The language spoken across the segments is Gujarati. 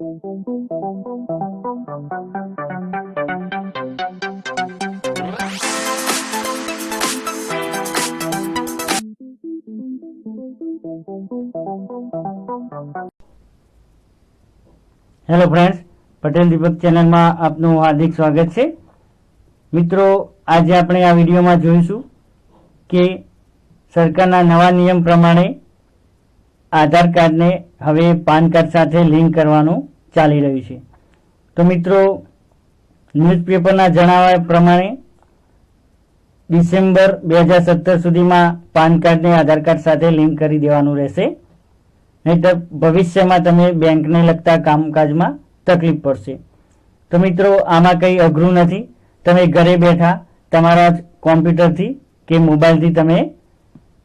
હેલો ફ્રેન્ડ્સ પટેલ દીપક ચેનલમાં આપનું હાર્દિક સ્વાગત છે. મિત્રો, આજે આપણે આ વિડીયોમાં જોઈશું કે સરકારના નવા નિયમ પ્રમાણે આધાર કાર્ડને હવે પાન કાર્ડ સાથે લિંક કરવાનું ચાલી રહ્યું છે. તો મિત્રો ન્યૂઝપેપરના જણાવ્યા પ્રમાણે ડિસેમ્બર બે હજાર સત્તર સુધીમાં પાન કાર્ડને આધાર કાર્ડ સાથે લિંક કરી દેવાનું રહેશે. નહીતર ભવિષ્યમાં તમે બેંકને લગતા કામકાજમાં તકલીફ પડશે. તો મિત્રો, આમાં કંઈ અઘરું નથી. તમે ઘરે બેઠા તમારા કોમ્પ્યુટરથી કે મોબાઈલથી તમે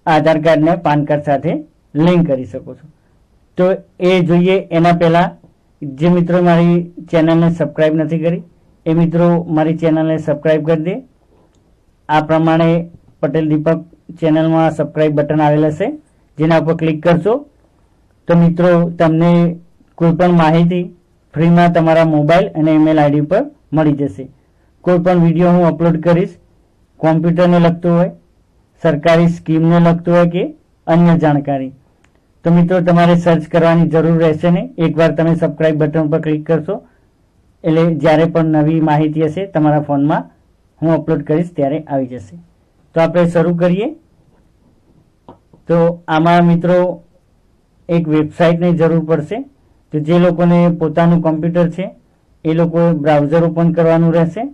આધાર કાર્ડને પાન કાર્ડ સાથે લિંક કરી શકો છો. તો એ જોઈએ એના પહેલાં જે મિત્રો મારી ચેનલને સબસ્ક્રાઈબ નથી કરી, એ મિત્રો મારી ચેનલને સબસ્ક્રાઈબ કરી દે. આ પ્રમાણે પટેલ દીપક ચેનલમાં સબસ્ક્રાઈબ બટન આવેલ હશે, જેના ઉપર ક્લિક કરશો. તો મિત્રો, તમને કોઈ પણ માહિતી ફ્રીમાં તમારા મોબાઈલ અને ઈમેલ આઈડી પર મળી જશે. કોઈ પણ વીડિયો હું અપલોડ કરીશ કોમ્પ્યુટરને લગતું હોય, સરકારી સ્કીમને લગતું હોય કે અન્ય જાણકારી. તો મિત્રો, તમારે સર્ચ કરવાની જરૂર રહેશે નહીં. એકવાર તમે સબસ્ક્રાઇબ બટન પર ક્લિક કરશો, એટલે જ્યારે પણ નવી માહિતી હશે, તમારા ફોનમાં હું અપલોડ કરીશ, ત્યારે આવી જશે. તો આપણે શરૂ કરીએ. તો આમાં મિત્રો, એક વેબસાઇટની જરૂર પડશે. તો જે લોકોને પોતાનું કોમ્પ્યુટર છે, એ લોકોએ બ્રાઉઝર ઓપન કરવાનું રહેશે.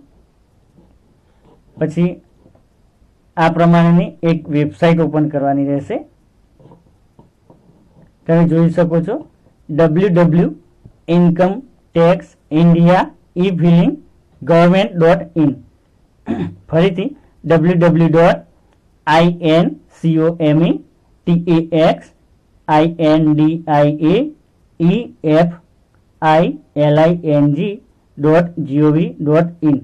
પછી આ પ્રમાણેની એક વેબસાઇટ ઓપન કરવાની રહેશે. તમે જોઈ શકો છો. W W income tax India e filing government dot in ફરીથી W W dot I N C O M E T A X I N D I A E F I L I N G dot G O V dot in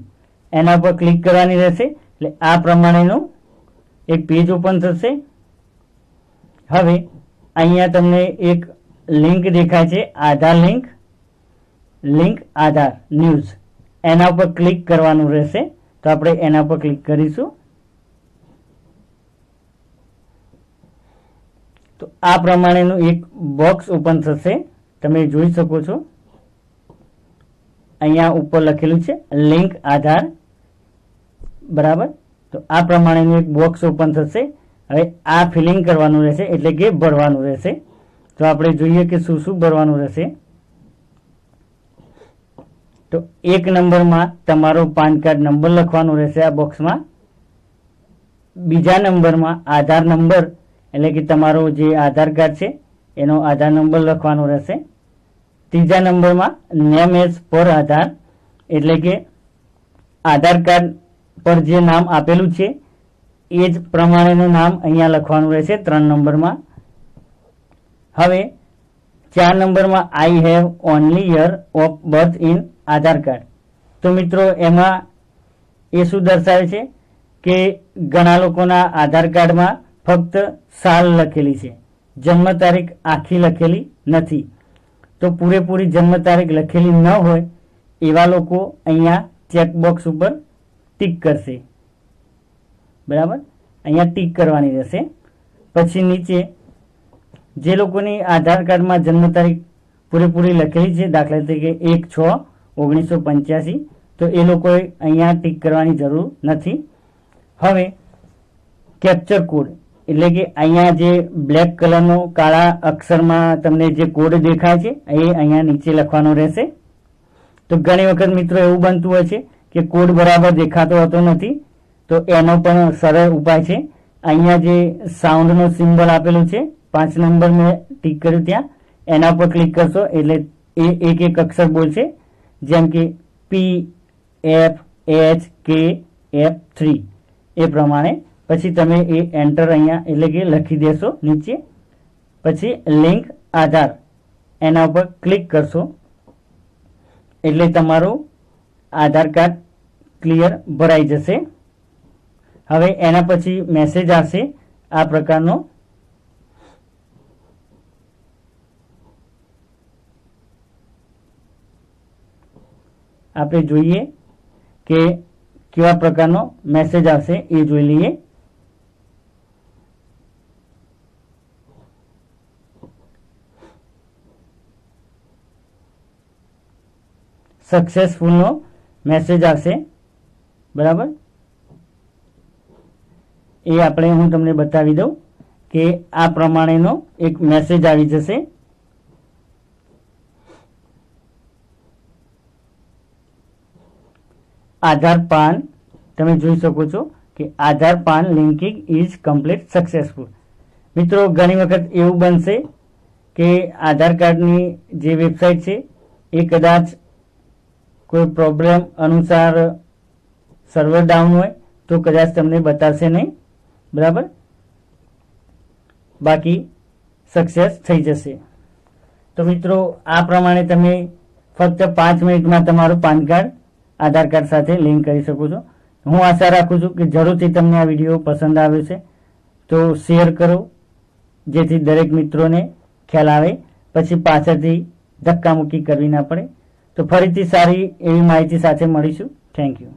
એના પર ક્લિક કરવાની રહેશે. એટલે આ પ્રમાણેનું એક પેજ ઓપન થશે. હવે અહીંયા તમને એક લિંક દેખાય છે, Aadhaar link link Aadhaar news એના ઉપર ક્લિક કરવાનું રહેશે. તો આપણે એના પર ક્લિક કરીશું. તો આ પ્રમાણેનું એક બોક્સ ઓપન થશે. તમે જોઈ શકો છો. અહીંયા ઉપર લખેલું છે લિંક આધાર. બરાબર? તો આ પ્રમાણેનું એક બોક્સ ઓપન થશે. હવે આ ફિલિંગ કરવાનું રહેશે એટલે કે ભરવાનું રહેશે. તો આપણે જોઈએ કે શું શું ભરવાનું રહેશે. તો એક નંબરમાં તમારો પાન કાર્ડ નંબર લખવાનો રહેશે આ બોક્સમાં. બીજા નંબરમાં આધાર નંબર એટલે કે તમારો જે આધાર કાર્ડ છે એનો આધાર નંબર લખવાનો રહેશે. ત્રીજા નંબરમાં નેમ એઝ પર આધાર એટલે કે આધાર કાર્ડ પર જે નામ આપેલું છે એ જ પ્રમાણેનું નામ અહીંયા લખવાનું રહેશે ત્રણ નંબરમાં. હવે ચાર નંબરમાં I have only year of birth in Aadhaar card તો મિત્રો, એમાં એ શું દર્શાવે છે કે ઘણા લોકોના આધાર કાર્ડમાં ફક્ત સાલ લખેલી છે. જન્મ તારીખ આખી લખેલી નથી. તો પૂરેપૂરી જન્મ તારીખ લખેલી ન હોય એવા લોકો અહીંયા ચેકબોક્સ ઉપર ટીક કરશે. બરાબર? અહીંયા ટીક કરવાની રહેશે. પછી નીચે જે લોકોની આધાર કાર્ડમાં જન્મ તારીખ પૂરેપૂરી લખેલી છે, દાખલા તરીકે એક, છ, ઓગણીસો પંચ્યાસી, તો એ લોકોએ અહીંયા ટીક કરવાની જરૂર નથી. હવે કેપ્ચર કોડ એટલે કે અહીંયા જે બ્લેક કલરનો કાળા અક્ષરમાં તમને જે કોડ દેખાય છે, એ અહીંયા નીચે લખવાનો રહેશે. તો ઘણી વખત મિત્રો એવું બનતું હોય છે કે કોડ બરાબર દેખાતો હોતો નથી. તો એનો પણ સરળ ઉપાય છે. અહીંયા જે સાઉન્ડનો સિમ્બલ આપેલું છે, પાંચ નંબર મેં ટીક કર્યું ત્યાં. એના પર ક્લિક કરશો એટલે એ એક એક અક્ષર બોલશે. જેમ કે P F H K F three A પ્રમાણે. પછી તમે એ એન્ટર અહીંયા એટલે કે લખી દેશો નીચે. પછી લિંક આધાર. એના ઉપર ક્લિક કરશો. એટલે તમારું આધાર કાર્ડ ક્લિયર ભરાઈ જશે. હવે એના પછી મેસેજ આવશે આ પ્રકારનો. આપણે જોઈએ કે કેવા પ્રકારનો મેસેજ આવશે એ જોઈ લઈએ. સક્સેસફુલનો મેસેજ આવશે. બરાબર? એ આપણે હું તમને બતાવી દઉં કે આ પ્રમાણેનો એક મેસેજ આવી જશે. આધાર પાન, તમે જોઈ શકો છો કે Aadhaar PAN linking is complete successful મિત્રો, ઘણી વખત એવું બનશે કે આધાર કાર્ડની જે વેબસાઇટ છે, એ કદાચ કોઈ પ્રોબ્લેમ અનુસાર સર્વર ડાઉન હોય તો કદાચ તમને બતાવશે નહીં. બરાબર? બાકી સક્સેસ થઈ જશે. તો મિત્રો, આ પ્રમાણે તમે ફક્ત પાંચ મિનિટમાં તમારું પાન કાર્ડ, આધાર કાર્ડ સાથે લિંક કરી શકો છો. હું આશા રાખું છું કે જરૂરથી તમને આ વીડિયો પસંદ આવ્યો છે. તો શેર કરો, જેથી દરેક મિત્રોને ખ્યાલ આવે. પછી પાછળથી ધક્કામુક્કી કરવી ના પડે. તો ફરીથી સારી એવી માહિતી સાથે મળીશું. Thank you